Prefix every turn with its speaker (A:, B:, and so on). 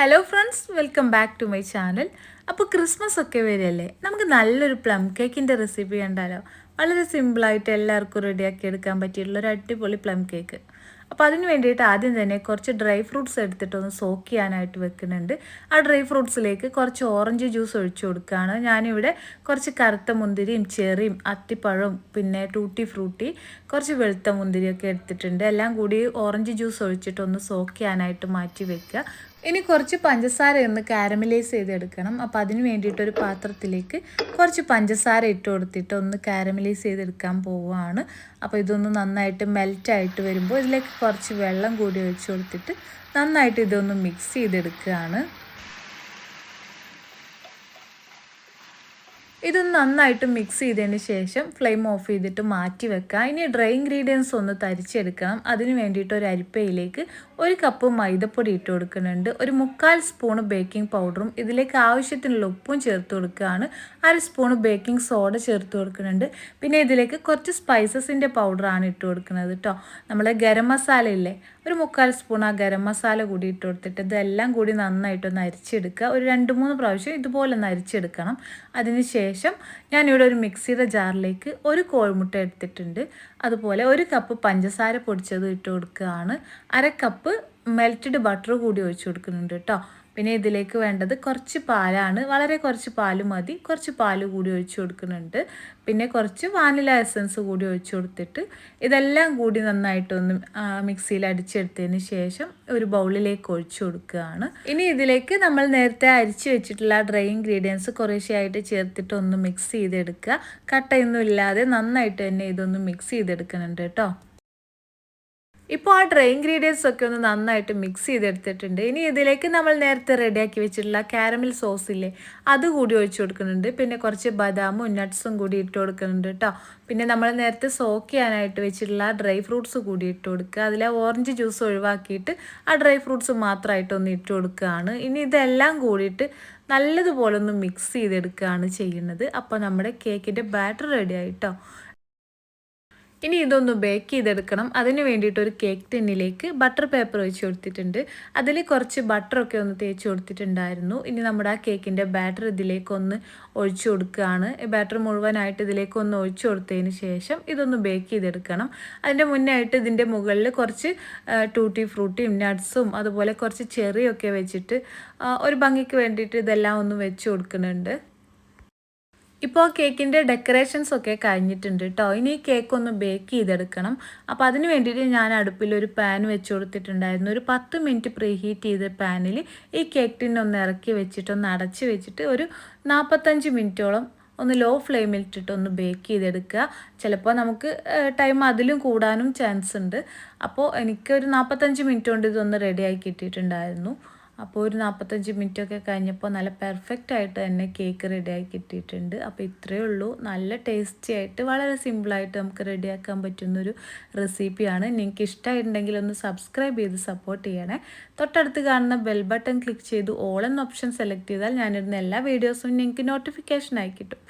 A: Hello friends welcome back to my channel അപ്പോൾ Christmas ഒക്കെ വരികയല്ലേ? നമുക്ക് നല്ലൊരു പ്ലം കേക്കിന്റെ റെസിപ്പി കണ്ടാലോ? വളരെ സിമ്പിളായിട്ട് എല്ലാവർക്കും റെഡിയാക്കി എടുക്കാൻ പറ്റിയിട്ടുള്ള ഒരു അടിപൊളി പ്ലം കേക്ക് അപ്പോൾ അതിന് വേണ്ടിയിട്ട് ആദ്യം തന്നെ കുറച്ച് ഡ്രൈ ഫ്രൂട്ട്സ് എടുത്തിട്ടൊന്ന് സോക്ക് ചെയ്യാനായിട്ട് വെക്കുന്നുണ്ട്. ആ ഡ്രൈ ഫ്രൂട്ട്സിലേക്ക് കുറച്ച് ഓറഞ്ച് ജ്യൂസ് ഒഴിച്ചു കൊടുക്കുകയാണ്. ഞാനിവിടെ കുറച്ച് കറുത്ത മുന്തിരിയും ചെറിയും അത്തിപ്പഴവും പിന്നെ ടൂട്ടി ഫ്രൂട്ടി കുറച്ച് വെളുത്ത മുന്തിരിയൊക്കെ എടുത്തിട്ടുണ്ട്. എല്ലാം കൂടി ഓറഞ്ച് ജ്യൂസ് ഒഴിച്ചിട്ടൊന്ന് സോക്ക് ചെയ്യാനായിട്ട് മാറ്റി വെക്കുക. ഇനി കുറച്ച് പഞ്ചസാര ഒന്ന് കാരമലൈസ് ചെയ്തെടുക്കണം. അപ്പോൾ അതിന് വേണ്ടിയിട്ട് ഒരു പാത്രത്തിലേക്ക് കുറച്ച് പഞ്ചസാര ഇട്ട് കൊടുത്തിട്ട് ഒന്ന് കാരമലൈസ് ചെയ്തെടുക്കാൻ പോവുകയാണ്. അപ്പോൾ ഇതൊന്ന് നന്നായിട്ട് മെൽറ്റായിട്ട് വരുമ്പോൾ ഇതിലേക്ക് കുറച്ച് വെള്ളം കൂടി ഒഴിച്ച് കൊടുത്തിട്ട് നന്നായിട്ട് ഇതൊന്ന് മിക്സ് ചെയ്തെടുക്കുകയാണ്. ഇത് നന്നായിട്ട് മിക്സ് ചെയ്തതിന് ശേഷം ഫ്ലെയിം ഓഫ് ചെയ്തിട്ട് മാറ്റി വെക്കുക. ഇനി ഡ്രൈ ഇൻഗ്രീഡിയൻസ് ഒന്ന് തരിച്ചെടുക്കണം. അതിന് വേണ്ടിയിട്ട് ഒരു അരിപ്പയിലേക്ക് ഒരു കപ്പ് മൈദപ്പൊടി ഇട്ട് കൊടുക്കുന്നുണ്ട്. ഒരു മുക്കാൽ സ്പൂൺ ബേക്കിംഗ് പൗഡറും ഇതിലേക്ക് ആവശ്യത്തിനുള്ള ഉപ്പും ചേർത്ത് കൊടുക്കുകയാണ്. അര സ്പൂൺ ബേക്കിംഗ് സോഡ ചേർത്ത് കൊടുക്കുന്നുണ്ട്. പിന്നെ ഇതിലേക്ക് കുറച്ച് സ്പൈസസിന്റെ പൗഡറാണ് ഇട്ട് കൊടുക്കുന്നത് കേട്ടോ നമ്മളെ ഗരം മസാല ഇല്ലേ ഒരു മുക്കാൽ സ്പൂൺ ആ ഗരം മസാല കൂടി ഇട്ട് കൊടുത്തിട്ട് ഇതെല്ലാം കൂടി നന്നായിട്ടൊന്ന് അരിച്ചെടുക്കുക. ഒരു രണ്ട് മൂന്ന് പ്രാവശ്യം ഇതുപോലെ ഒന്ന് അരിച്ചെടുക്കണം. അതിന് ശേഷം ഞാനിവിടെ ഒരു മിക്സിയുടെ ജാറിലേക്ക് ഒരു കോഴിമുട്ട എടുത്തിട്ടുണ്ട്. അതുപോലെ ഒരു കപ്പ് പഞ്ചസാര പൊടിച്ചത് ഇട്ട് കൊടുക്കുകയാണ്. അര കപ്പ് മെൽറ്റഡ് ബട്ടർ കൂടി ഒഴിച്ചു കൊടുക്കുന്നുണ്ട് കേട്ടോ പിന്നെ ഇതിലേക്ക് വേണ്ടത് കുറച്ച് പാലാണ് വളരെ കുറച്ച് പാൽ മതി. കുറച്ച് പാൽ കൂടി ഒഴിച്ചു കൊടുക്കുന്നുണ്ട്. പിന്നെ കുറച്ച് വാനില എസൻസ് കൂടി ഒഴിച്ചു കൊടുത്തിട്ട് ഇതെല്ലാം കൂടി നന്നായിട്ടൊന്ന് മിക്സിയിൽ അടിച്ചെടുത്തതിന് ശേഷം ഒരു ബൗളിലേക്ക് ഒഴിച്ചു കൊടുക്കുകയാണ്. ഇനി ഇതിലേക്ക് നമ്മൾ നേരത്തെ അരിച്ചു വെച്ചിട്ടുള്ള ഡ്രൈ ഇൻഗ്രീഡിയൻസ് കുറേശ്ശെയായിട്ട് ചേർത്തിട്ട് ഒന്ന് മിക്സ് ചെയ്തെടുക്കുക. കട്ടയൊന്നും ഇല്ലാതെ നന്നായിട്ട് തന്നെ ഇതൊന്ന് മിക്സ് ചെയ്തെടുക്കുന്നുണ്ട് കേട്ടോ ഇപ്പോൾ ആ ഡ്രൈ ഇൻഗ്രീഡിയൻസ് ഒക്കെ ഒന്ന് നന്നായിട്ട് മിക്സ് ചെയ്തെടുത്തിട്ടുണ്ട്. ഇനി ഇതിലേക്ക് നമ്മൾ നേരത്തെ റെഡിയാക്കി വെച്ചിട്ടുള്ള കാരമൽ സോസ് അത് കൂടി ഒഴിച്ചു കൊടുക്കുന്നുണ്ട്. പിന്നെ കുറച്ച് ബദാമും നട്ട്സും കൂടി ഇട്ട് കൊടുക്കുന്നുണ്ട് കേട്ടോ പിന്നെ നമ്മൾ നേരത്തെ സോക്ക് ചെയ്യാനായിട്ട് വെച്ചിട്ടുള്ള ഡ്രൈ ഫ്രൂട്ട്സ് കൂടി ഇട്ട് കൊടുക്കുക. അതിലെ ഓറഞ്ച് ജ്യൂസ് ഒഴിവാക്കിയിട്ട് ആ ഡ്രൈ ഫ്രൂട്ട്സ് മാത്രമായിട്ട് ഒന്ന് ഇട്ട് കൊടുക്കുകയാണ്. ഇനി ഇതെല്ലാം കൂടിയിട്ട് നല്ലതുപോലെ ഒന്ന് മിക്സ് ചെയ്തെടുക്കുകയാണ് ചെയ്യുന്നത്. അപ്പോൾ നമ്മുടെ കേക്കിന്റെ ബാറ്റർ റെഡി ആയിട്ടോ ഇനി ഇതൊന്ന് ബേക്ക് ചെയ്തെടുക്കണം. അതിന് വേണ്ടിയിട്ട് ഒരു കേക്ക് ടിന്നിലേക്ക് ബട്ടർ പേപ്പർ ഒഴിച്ച് കൊടുത്തിട്ടുണ്ട്. അതിൽ കുറച്ച് ബട്ടറൊക്കെ ഒന്ന് തേച്ച് കൊടുത്തിട്ടുണ്ടായിരുന്നു. ഇനി നമ്മുടെ ആ കേക്കിന്റെ ബാറ്റർ ഇതിലേക്കൊന്ന് ഒഴിച്ചു കൊടുക്കുകയാണ്. ബാറ്റർ മുഴുവനായിട്ട് ഇതിലേക്കൊന്ന് ഒഴിച്ചു കൊടുത്തതിന് ശേഷം ഇതൊന്ന് ബേക്ക് ചെയ്തെടുക്കണം. അതിന്റെ മുന്നായിട്ട് ഇതിന്റെ മുകളിൽ കുറച്ച് ടൂട്ടി ഫ്രൂട്ടിയും നട്ട്സും അതുപോലെ കുറച്ച് ചെറിയൊക്കെ വെച്ചിട്ട് ഒരു ഭംഗിക്ക് വേണ്ടിയിട്ട് ഇതെല്ലാം ഒന്ന് വെച്ച് കൊടുക്കുന്നുണ്ട്. ഇപ്പോൾ കേക്കിന്റെ ഡെക്കറേഷൻസ് ഒക്കെ കഴിഞ്ഞിട്ടുണ്ട് കേട്ടോ ഇനി കേക്ക് ഒന്ന് ബേക്ക് ചെയ്തെടുക്കണം. അപ്പോൾ അതിന് വേണ്ടിയിട്ട് ഞാൻ അടുപ്പിൽ ഒരു പാൻ വെച്ച് കൊടുത്തിട്ടുണ്ടായിരുന്നു. ഒരു പത്ത് മിനിറ്റ് പ്രീ ഹീറ്റ് ചെയ്ത പാനിൽ ഈ കേക്ക് ടിന്നൊന്ന് ഇറക്കി വെച്ചിട്ട് ഒന്ന് അടച്ച് വെച്ചിട്ട് ഒരു നാൽപ്പത്തഞ്ച് മിനിറ്റോളം ഒന്ന് ലോ ഫ്ലെയിമിൽ ഇട്ടിട്ട് ഒന്ന് ബേക്ക് ചെയ്തെടുക്കുക. ചിലപ്പോൾ നമുക്ക് ടൈം അതിലും കൂടാനും ചാൻസ് ഉണ്ട്. അപ്പോൾ എനിക്കൊരു നാൽപ്പത്തഞ്ച് മിനിറ്റ് കൊണ്ട് ഇതൊന്ന് റെഡിയായി കിട്ടിയിട്ടുണ്ടായിരുന്നു. അപ്പോൾ ഒരു നാൽപ്പത്തഞ്ച് മിനിറ്റൊക്കെ കഴിഞ്ഞപ്പോൾ നല്ല പെർഫെക്റ്റ് ആയിട്ട് തന്നെ കേക്ക് റെഡിയായി കിട്ടിയിട്ടുണ്ട്. അപ്പോൾ ഇത്രയേ ഉള്ളൂ. നല്ല ടേസ്റ്റി ആയിട്ട് വളരെ സിമ്പിളായിട്ട് നമുക്ക് റെഡിയാക്കാൻ പറ്റുന്നൊരു റെസിപ്പിയാണ് നിങ്ങൾക്ക് ഇഷ്ടമായിട്ടുണ്ടെങ്കിൽ ഒന്ന് സബ്സ്ക്രൈബ് ചെയ്ത് സപ്പോർട്ട് ചെയ്യണേ. തൊട്ടടുത്ത് കാണുന്ന ബെൽ ബട്ടൺ ക്ലിക്ക് ചെയ്ത് ഓൾ എന്ന ഓപ്ഷൻ സെലക്ട് ചെയ്താൽ ഞാനിരുന്ന എല്ലാ വീഡിയോസും നിങ്ങൾക്ക് നോട്ടിഫിക്കേഷൻ ആയി കിട്ടും.